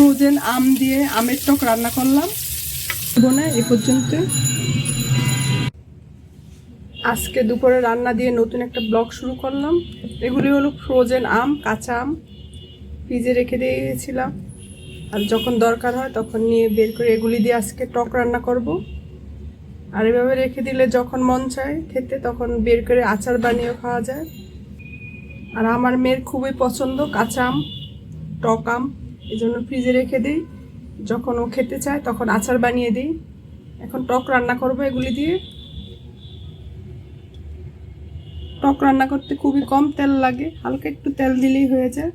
Frozen আম দিয়ে আমের টক রান্না করলাম। বোনা এ পর্যন্ত। আজকে দুপুরে রান্না দিয়ে নতুন একটা ব্লগ শুরু করলাম। এগুলি হলো ফ্রোজেন আম, কাঁচা আম। ফ্রিজে রেখে দিয়েছিলাম আর যখন দরকার হয় তখন নিয়ে বের করে এগুলি দিয়ে আজকে টক রান্না করব। আর এভাবে রেখে দিলে যখন মন চায় খেতে, তখন বের করে আচার বানিয়েও খাওয়া যায়। আর আমার মেয়ের খুবই পছন্দ কাঁচা আম, টক আম। এই জন্য ফ্রিজে রেখে দিই। যখন ও খেতে চায় তখন আচার বানিয়ে দিই। এখন টক রান্না করব এগুলি দিয়ে। টক রান্না করতে খুবই কম তেল লাগে, হালকা একটু তেল দিলেই হয়ে যায়।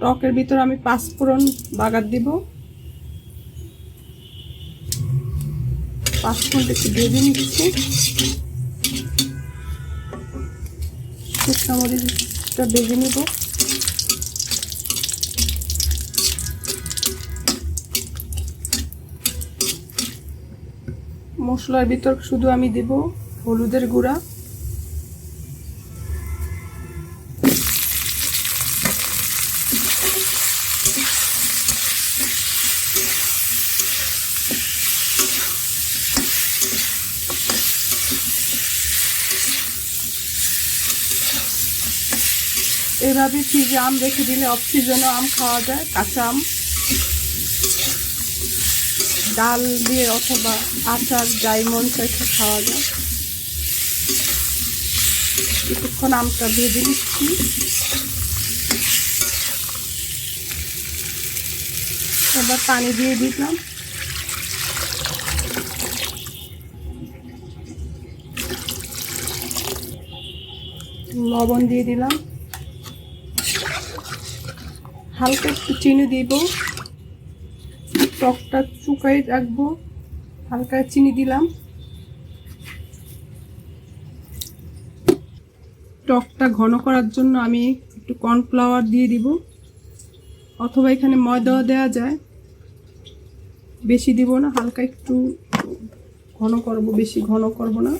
টকের ভিতর আমি পাঁচ পাঁচফোড়ন বাগার দিব। পাঁচফোড়নটা একটু ভেজে নিচ্ছি। শুকনা মরিচটা ভেজে নেব। মশলার ভিতর শুধু আমি দেব হলুদের গুঁড়া। এইভাবে ফ্রিজে আম রেখে দিলে অফ সিজনে আম খাওয়া যায়, কাঁচা আম। ডাল দিয়ে অথবা আচার মন চাইছে খাওয়া যায়। কিছুক্ষণ আমটা ভেজে নিচ্ছি এবার পানি দিয়ে দিলাম। লবণ দিয়ে দিলাম। হালকা একটু চিনি দিব। টকটা চুকাই রাখব। হালকা চিনি দিলাম। টকটা ঘন করার জন্য আমি একটু কর্নফ্লাওয়ার দিয়ে দিব। অথবা এখানে ময়দাও দেওয়া যায়। বেশি দিব না, হালকা একটু ঘন করব, বেশি ঘন করব না।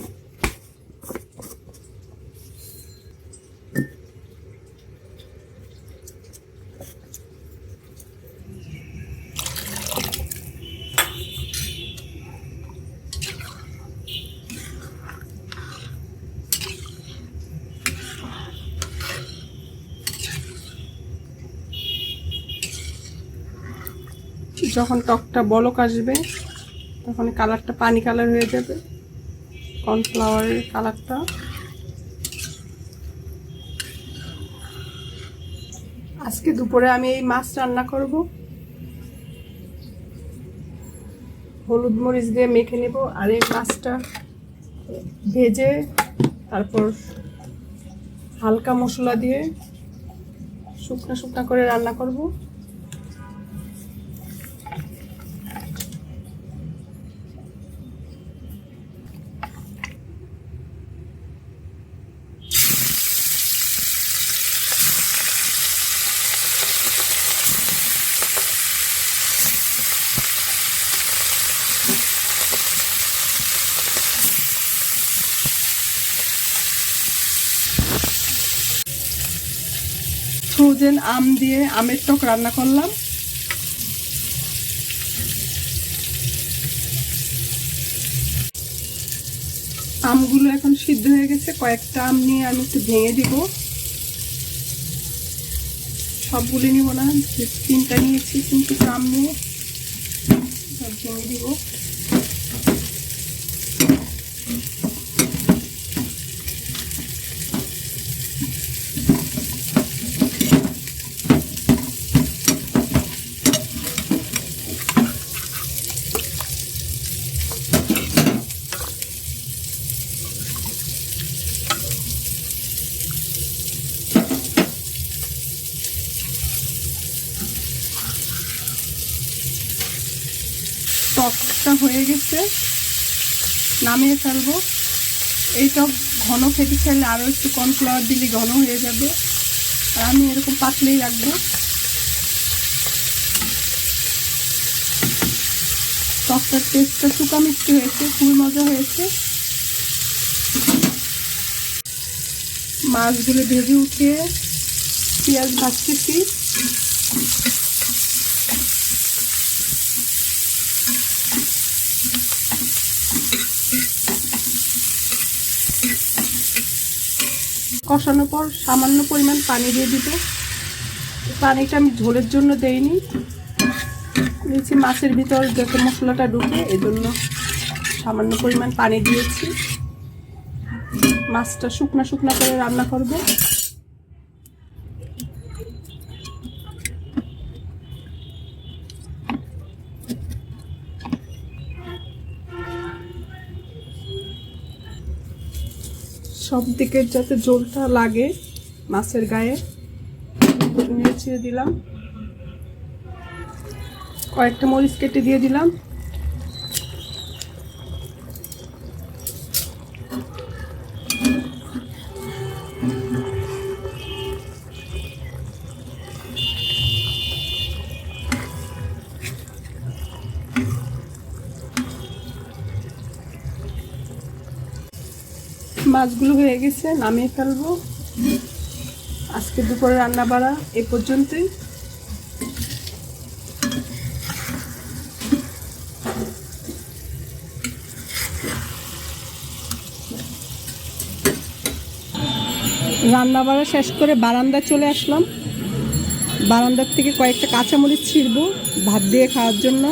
যখন টকটা বলক আসবে, তখন কালারটা পানি কালার হয়ে যাবে। কর্নফ্লাওয়ারের কালারটা। আজকে দুপুরে আমি এই মাছ রান্না করব। হলুদ মরিচ দিয়ে মেখে নেব আর এই মাছটা ভেজে তারপর হালকা মশলা দিয়ে শুকনা শুকনা করে রান্না করব। ফ্রোজেন আম দিয়ে আমের টক রান্না করলাম। আমগুলো এখন সিদ্ধ হয়ে গেছে। কয়েকটা আম নিয়ে আমি একটু ভেঙে দিব। সবগুলি নিব না, তিনটা নিয়েছি কিন্তু আম নিয়ে। সব ভেঙে দিব। টকটা হয়ে গেছে। নামিয়ে ফেলব। এই টক ঘন খেতে চাইলে আরও একটু কর্নফ্লাওয়ার দিলে ঘন হয়ে যাবে। আর আমি এরকম পাতলেই রাখব। টকটার টেস্টটা চুকা মিষ্টি হয়েছে খুবই মজা হয়েছে। মাছগুলো ভেজে উঠিয়ে পেঁয়াজ ভাজতেছি। কষানোর পর সামান্য পরিমাণ পানি দিয়ে দিব পানিটা আমি ঝোলের জন্য দেইনি। দিয়েছি মাছের ভিতর যাতে মশলাটা ঢুকে এই জন্য সামান্য পরিমাণ পানি দিয়েছি। মাছটা শুকনা শুকনা করে রান্না করব। সব দিকের যাতে জলটা লাগে মাছের গায়ে ছিঁড়ে ছেড়ে দিলাম। কয়েকটা মরিচ কেটে দিয়ে দিলাম। মাছগুলো হয়ে গেছে, নামিয়ে ফেলব। আজকে দুপুরে রান্না বাড়া এ পর্যন্তই। রান্না বাড়া শেষ করে বারান্দায় চলে আসলাম। বারান্দার থেকে কয়েকটা কাঁচামরিচ ছিঁড়বো, ভাত দিয়ে খাওয়ার জন্য।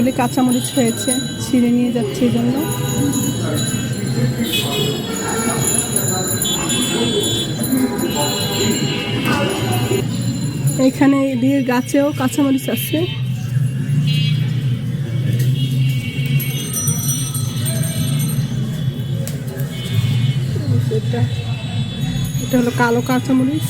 অনেকগুলি কাঁচামরিচ হয়েছে, ছিঁড়ে নিয়ে যাচ্ছে এই জন্য। এখানে এদিকে গাছেও কাঁচামরিচ আছে। এটা এটা হলো কালো কাঁচামরিচ।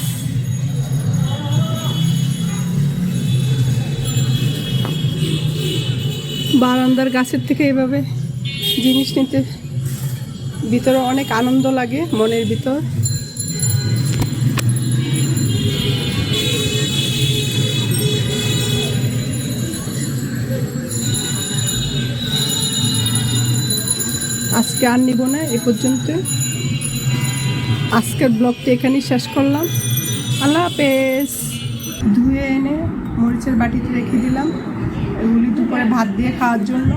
বারান্দার গাছের থেকে এভাবে জিনিস নিতে ভিতরে অনেক আনন্দ লাগে, মনের ভিতর। আজকে আর নিব না, এ পর্যন্ত। আজকের ব্লগটি এখানেই শেষ করলাম। আল্লাহ হাফেজ। ধুয়ে এনে মরিচের বাটিতে রেখে দিলাম। এগুলি দুপুরে ভাত দিয়ে খাওয়ার জন্য।